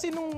Kasi nung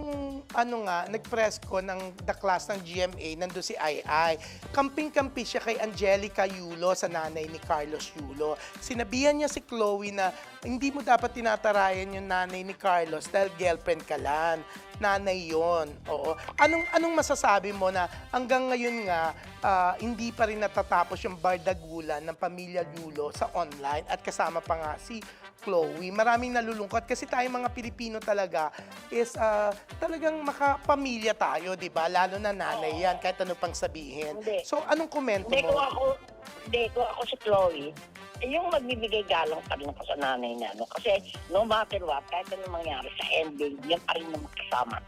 ano nga, nag-press ko ng the class ng GMA, nando si Ai Ai. Kamping-kampi siya kay Angelica Yulo sa nanay ni Carlos Yulo. Sinabihan niya si Chloe na hindi mo dapat tinatarayan yung nanay ni Carlos dahil girlfriend ka lang. Nanay yon. Oo. Anong anong masasabi mo na hanggang ngayon nga ah, hindi pa rin natatapos yung bardagulan ng pamilya Yulo sa online at kasama pa nga si Chloe. Maraming nalulungkot kasi tayo mga Pilipino talaga is ah, talagang makapamilya tayo, 'di ba? Lalo na nanay 'yan kahit ano pang sabihin. Hindi. So anong komento Hindi ko mo? ako, hindi ko ako si Chloe, eh, yung magbibigay galang pa rin ako sa nanay niya. No? Kasi no matter what, kahit anong mangyari sa ending, yan pa rin yung magkasama.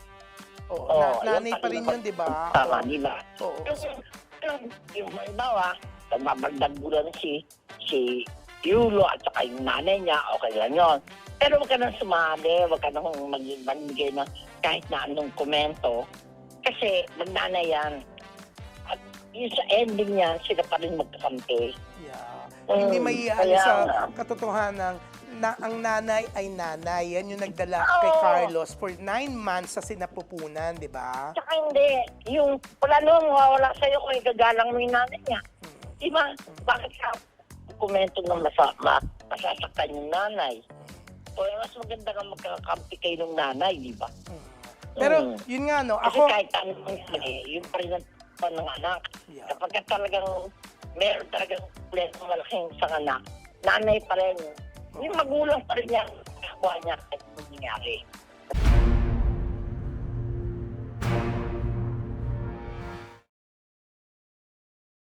Oo, na- nanay pa pa rin 'yun, 'di ba? Tama nila. Oo. Yung, yung, yung halimbawa, magbagdag bulan si, si Yulo at saka yung nanay niya, okay lang yun. Pero wag ka nang sumali, wag ka nang mag- magbigay ng kahit na anong komento. Kasi magnanay yan. At yung sa ending niyan, sila pa rin magkakampi. Yeah. Mm, Hindi may kaya sa nga. katotohanan na ang nanay ay nanay. Yan yung nagdala Oo. kay Carlos for nine months sa sinapupunan, di ba? Tsaka hindi, yung wala naman mawawala sa'yo kung igagalang mo yung nanay niya. Di ba? Bakit ka komento ng masama, masasaktan yung nanay? O mas maganda nga magkakampi kayo ng nanay, di ba? Pero Mm. yun nga no, Kasi ako kahit anong mangyari, yun pa rin ang pa ng anak. Yeah. Kapag ka talagang meron talagang problema malaking sa anak, nanay pa rin. Yung magulang pa rin yan, nakakuha niya kahit anong nangyari.